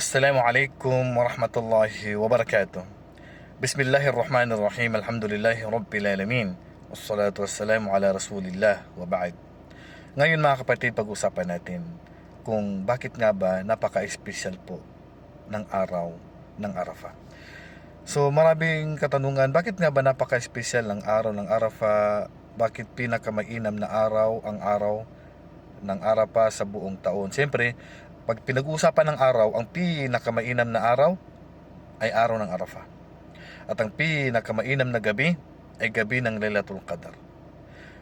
Assalamualaikum warahmatullahi wabarakatuh. Bismillahirrahmanirrahim. Alhamdulillahi rabbil alamin. Wassalatu wassalamu ala rasulillah wa ba'd. Ngayon mga kapatid, pag-usapan natin kung bakit nga ba napaka-espesyal po ng araw ng Arafah. So maraming katanungan, bakit nga ba napaka-espesyal ng araw ng Arafah? Bakit pinakamainam na araw ang araw ng Arafah sa buong taon? Siyempre, pag pinag-uusapan ng araw, ang pinakamainam na araw ay araw ng Arafah. At ang pinakamainam na gabi ay gabi ng Lailatul Qadar.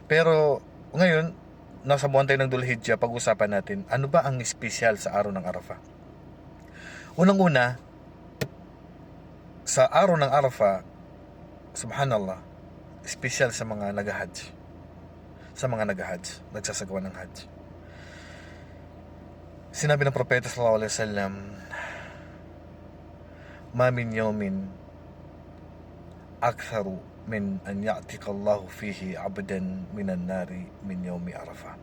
Pero ngayon, nasa buwan tayo ng Dulhijjah, pag-usapan natin, ano ba ang espesyal sa araw ng Arafah? Unang-una, sa araw ng Arafah, subhanallah, espesyal sa mga nag-hajj. Sa mga nag-hajj, nagsasagawa ng hajj. Sinabi ng propeta sallallahu alaihi wasallam, "Ma min yawmin aktharu min an ya'tika Allah fihi 'abdan minan nari min yawmi Arafah."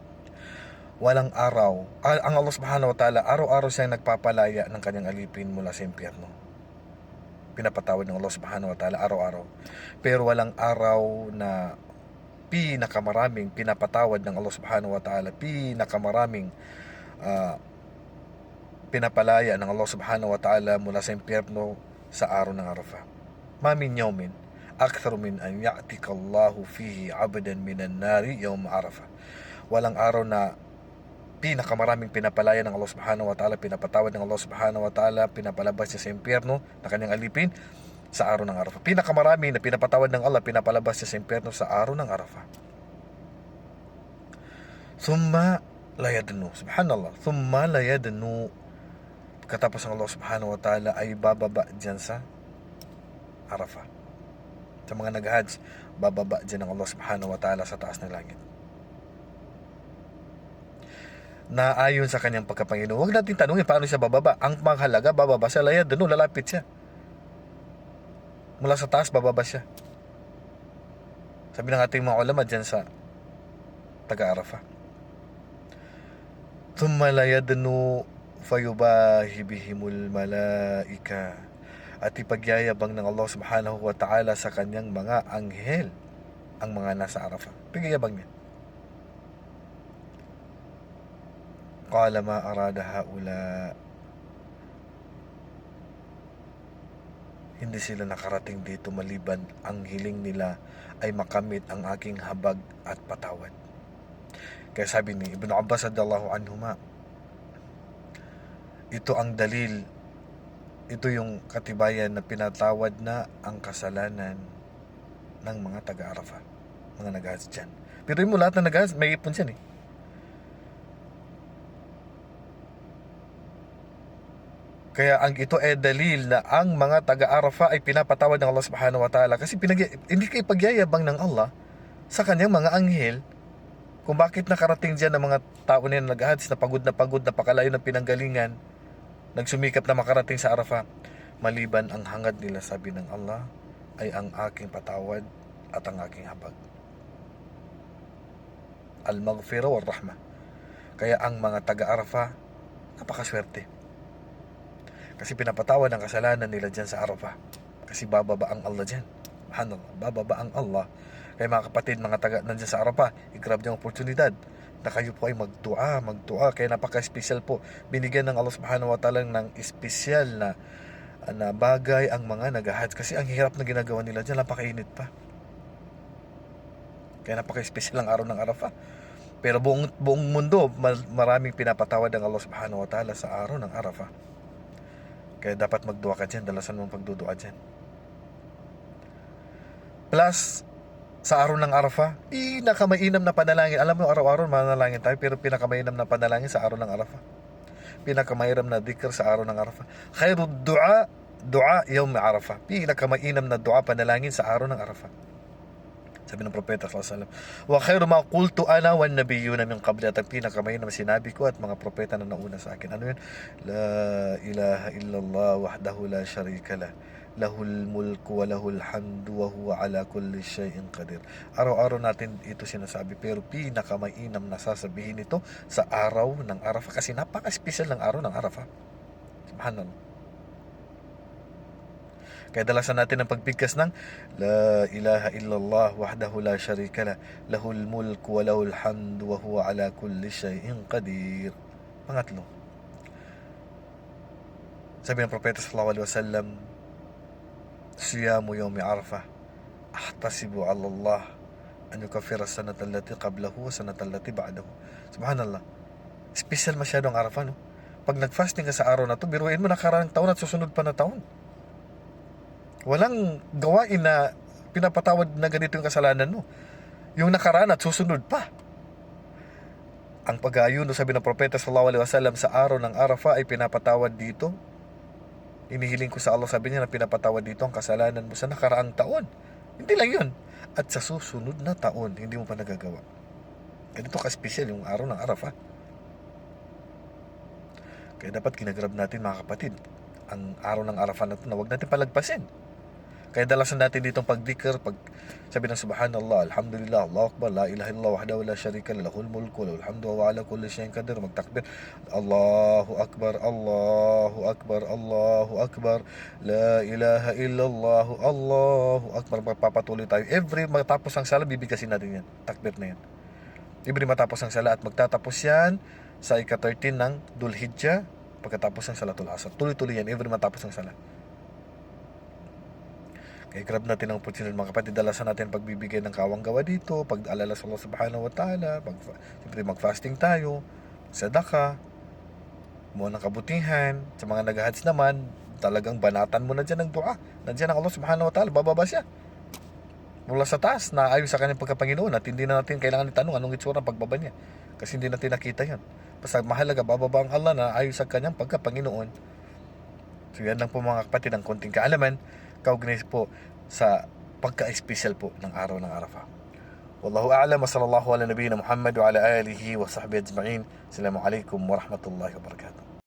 Walang araw, ah, ang Allah subhanahu wa ta'ala, araw-araw siyang nagpapalaya ng kanyang alipin mula sa impyerno. Pinapatawad ng Allah subhanahu wa ta'ala araw-araw. Pero walang araw na pinakamaraming pinapatawad ng Allah subhanahu wa ta'ala, pinakamaraming ah, pinapalaya ng Allah subhanahu wa ta'ala mula sa impyerno sa araw ng Arafah. Ma min yawmin akthar min an ya'tika Allahu fihi 'abdan minan nari yawm Arafah. Walang araw na pinakamaraming pinapalaya ng Allah subhanahu wa ta'ala, pinapatawad ng Allah subhanahu wa ta'ala, pinapalabas niya sa impyerno na kanyang alipin sa araw ng Arafah. Pinakamarami na pinapatawad ng Allah, pinapalabas niya sa impyerno sa araw ng Arafah. Thumma la yadnu. Subhanallah. Thumma la yadnu. Katapos ng Allah subhanahu wa ta'ala ay bababa dyan sa Arafah. Sa mga nag-hajj, bababa dyan ng Allah subhanahu wa ta'ala sa taas ng langit. Na ayon sa kanyang pagkapanginoon, huwag natin tanungin paano siya bababa. Ang mahalaga, bababa siya, layad, dano, lalapit siya. Mula sa taas, bababa siya. Sabi ng ating mga ulama dyan sa taga-Arafah. ثم لا يدنو fayubahi bihimul malaika at ipagyayabang ng Allah subhanahu wa ta'ala sa kanyang mga anghel ang mga nasa Arafah. Pagyayabang niya. Qala ma arada haula Hindi sila nakarating dito maliban ang hiling nila ay makamit ang aking habag at patawad. Kaya sabi ni Ibn Abbas radiyallahu anhuma, ito ang dalil, ito yung katibayan na pinatawad na ang kasalanan ng mga taga-Arafah, mga nag dyan. Pero mo lahat na nag may ipon siya eh. Kaya ang ito ay dalil na ang mga taga-Arafah ay pinapatawad ng Allah subhanahu wa ta'ala kasi pinag hindi kayo pagyayabang ng Allah sa kanyang mga anghel kung bakit nakarating dyan ng mga tao na nag na pagod na pagod na pakalayo ng pinanggalingan nagsumikap na makarating sa Arafah maliban ang hangad nila sabi ng Allah ay ang aking patawad at ang aking habag. Al-maghfira wal rahma. Kaya ang mga taga-Arafah napakaswerte. Kasi pinapatawad ang kasalanan nila dyan sa Arafah kasi bababa ang Allah dyan. Subhanallah, bababa ang Allah. Kaya mga kapatid, mga taga nandiyan sa Arafah, i-grab niyo oportunidad na kayo po ay magdua, magdua. Kaya napaka-special po. Binigyan ng Allah subhanahu wa ta'ala ng espesyal na na bagay ang mga nag Kasi ang hirap na ginagawa nila dyan, napakainit pa. Kaya napaka-special ang araw ng Arafah. Pero buong, buong mundo, maraming pinapatawad ng Allah subhanahu wa ta'ala sa araw ng Arafah. Kaya dapat magdua ka dyan, dalasan mong pagdudua dyan. Plus, sa araw ng Arafah, pinakamainam na panalangin. Alam mo, araw-araw manalangin tayo, pero pinakamainam na panalangin sa araw ng Arafah. Pinakamainam na dhikr sa araw ng Arafah. Khairu dua, dua yawm Arafah. Pinakamainam na dua panalangin sa araw ng Arafah. Sabi ng propeta sallallahu alaihi wasallam, "Wa khairu ma qultu ana wan nabiyyuna min qabli." At ang pinakamainam na sinabi ko at mga propeta na nauna sa akin. Ano 'yun? La ilaha illallah wahdahu la sharika lah lahul mulku wa lahul hamdu wa huwa ala kulli shay'in qadir. Araw-araw natin ito sinasabi pero pinakamainam na sasabihin ito sa araw ng Arafah kasi napaka-special ng araw ng Arafah. Subhanallah. Kaya dalasan natin ang pagbigkas ng La ilaha illallah wahdahu la sharika la lahul mulku wa lahul hamdu wa huwa ala kulli shay'in qadir. Pangatlo. Sabi ng propeta sallallahu alaihi wasallam, Siyamu yawmi Arafah. Ahtasibu ala Allah an yukaffira sanata allati qablahu wa sanata allati ba'dahu. Subhanallah. Special masyado ang Arafah, no? Pag nag-fasting ka sa araw na to, biruin mo nakarang taon at susunod pa na taon. Walang gawain na pinapatawad na ganito yung kasalanan mo. Yung nakaraan at susunod pa. Ang pag-aayuno sabi ng propeta sallallahu alaihi wasallam sa araw ng Arafah ay pinapatawad dito. Inihiling ko sa Allah sabi niya na pinapatawad dito ang kasalanan mo sa nakaraang taon. Hindi lang yun. At sa susunod na taon, hindi mo pa nagagawa. Ganito ka-special yung araw ng Arafah. Kaya dapat kinagrab natin mga kapatid ang araw ng Arafah na ito na huwag natin palagpasin. Kaya dalasan natin ditong pagdikir, pag sabi ng subhanallah, alhamdulillah, Allah akbar, la ilaha illallah wahdahu la syarika la lahul mulku lahul hamdu wa ala kulli syai'in qadir, magtakbir, Allahu akbar, Allahu akbar, Allahu akbar, la ilaha illallah, Allahu akbar. Magpapatuloy tayo. Every matapos ang sala, bibigkasin natin yan. Takbir na yan. Every matapos ang sala at magtatapos yan sa ika-13 ng Dulhijjah pagkatapos ng Salatul Asr. Tuloy-tuloy yan, every matapos ng sala. Kaya grab natin ang opportunity mga kapatid, dalasan natin pagbibigay ng kawang gawa dito, pag-alala sa Allah subhanahu wa ta'ala, pag, siyempre mag-fasting tayo, sadaka, mo ng kabutihan, sa mga nag naman, talagang banatan mo na dyan ng dua. Nandiyan ang Allah subhanahu wa ta'ala, bababa siya. Mula sa taas, na ayon sa kanyang pagkapanginoon at hindi na natin kailangan itanong anong itsura ng pagbaba niya. Kasi hindi natin nakita yan. Basta mahalaga, bababa ang Allah na ayon sa kanyang pagkapanginoon. So yan lang po mga kapatid ang konting kaalaman kaugnay po sa pagka-special po ng araw ng Arafah. Wallahu a'lam wa sallallahu ala nabiyyina Muhammad wa ala alihi wa sahbihi ajma'in. Assalamu alaikum wa rahmatullahi wa barakatuh.